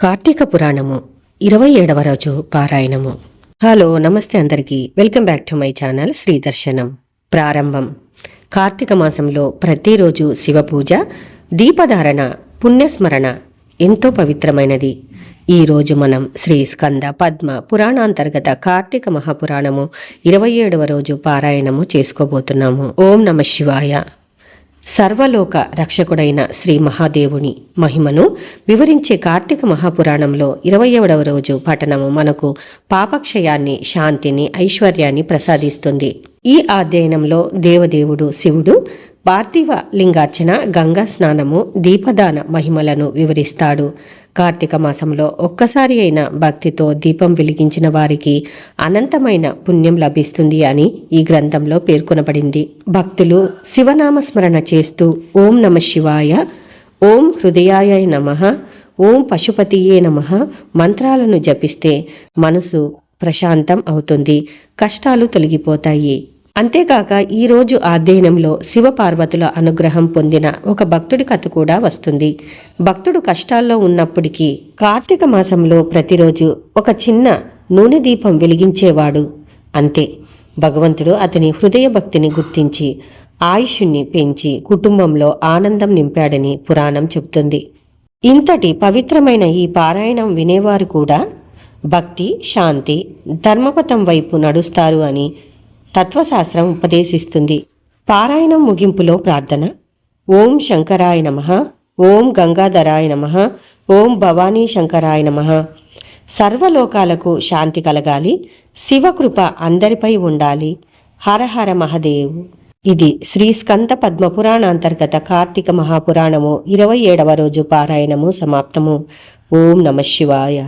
కార్తీక పురాణము ఇరవై ఏడవ రోజు పారాయణము. హలో నమస్తే అందరికీ. Welcome back to my channel Sri Darshanam. ప్రారంభం. కార్తీక మాసంలో ప్రతిరోజు శివ పూజ దీపధారణ పుణ్యస్మరణ ఎంతో పవిత్రమైనది. ఈ రోజు మనం శ్రీ స్కంద పద్మ పురాణాంతర్గత కార్తీక మహాపురాణము ఇరవై ఏడవ రోజు పారాయణము చేసుకోబోతున్నాము. ఓం నమ శివాయ. సర్వలోక రక్షకుడైన శ్రీ మహాదేవుని మహిమను వివరించే కార్తీక మహాపురాణంలో ఇరవై ఏడవ రోజు పఠనము మనకు పాపక్షయాన్ని శాంతిని ఐశ్వర్యాన్ని ప్రసాదిస్తుంది. ఈ అధ్యయనంలో దేవదేవుడు శివుడు పార్థివ లింగార్చన గంగా స్నానము దీపదాన మహిమలను వివరిస్తాడు. కార్తీక మాసంలో ఒక్కసారి అయిన భక్తితో దీపం వెలిగించిన వారికి అనంతమైన పుణ్యం లభిస్తుంది అని ఈ గ్రంథంలో పేర్కొనబడింది. భక్తులు శివనామస్మరణ చేస్తూ ఓం నమ శివాయ ఓం హృదయాయ నమ ఓం పశుపతియే నమ మంత్రాలను జపిస్తే మనసు ప్రశాంతం అవుతుంది కష్టాలు తొలగిపోతాయి. అంతేకాక ఈరోజు అధ్యయనంలో శివపార్వతుల అనుగ్రహం పొందిన ఒక భక్తుడి కథ కూడా వస్తుంది. భక్తుడు కష్టాల్లో ఉన్నప్పటికీ కార్తీక మాసంలో ప్రతిరోజు ఒక చిన్న నూనె దీపం వెలిగించేవాడు. అంతే. భగవంతుడు అతని హృదయ భక్తిని గుర్తించి ఆయుష్ని పెంచి కుటుంబంలో ఆనందం నింపాడని పురాణం చెబుతుంది. ఇంతటి పవిత్రమైన ఈ పారాయణం వినేవారు కూడా భక్తి శాంతి ధర్మపథం వైపు నడుస్తారు అని తత్వశాస్త్రం ఉపదేశిస్తుంది. పారాయణం ముగింపులో ప్రార్థన. ఓం శంకరాయ నమ. ఓం గంగాధరాయ నమ. ఓం భవానీ శంకరాయ నమ. సర్వలోకాలకు శాంతి కలగాలి. శివకృప అందరిపై ఉండాలి. హరహర మహదేవ్. ఇది శ్రీ స్కంద పద్మపురాణాంతర్గత కార్తీక మహాపురాణము ఇరవై ఏడవ రోజు పారాయణము సమాప్తము. ఓం నమ శివాయ.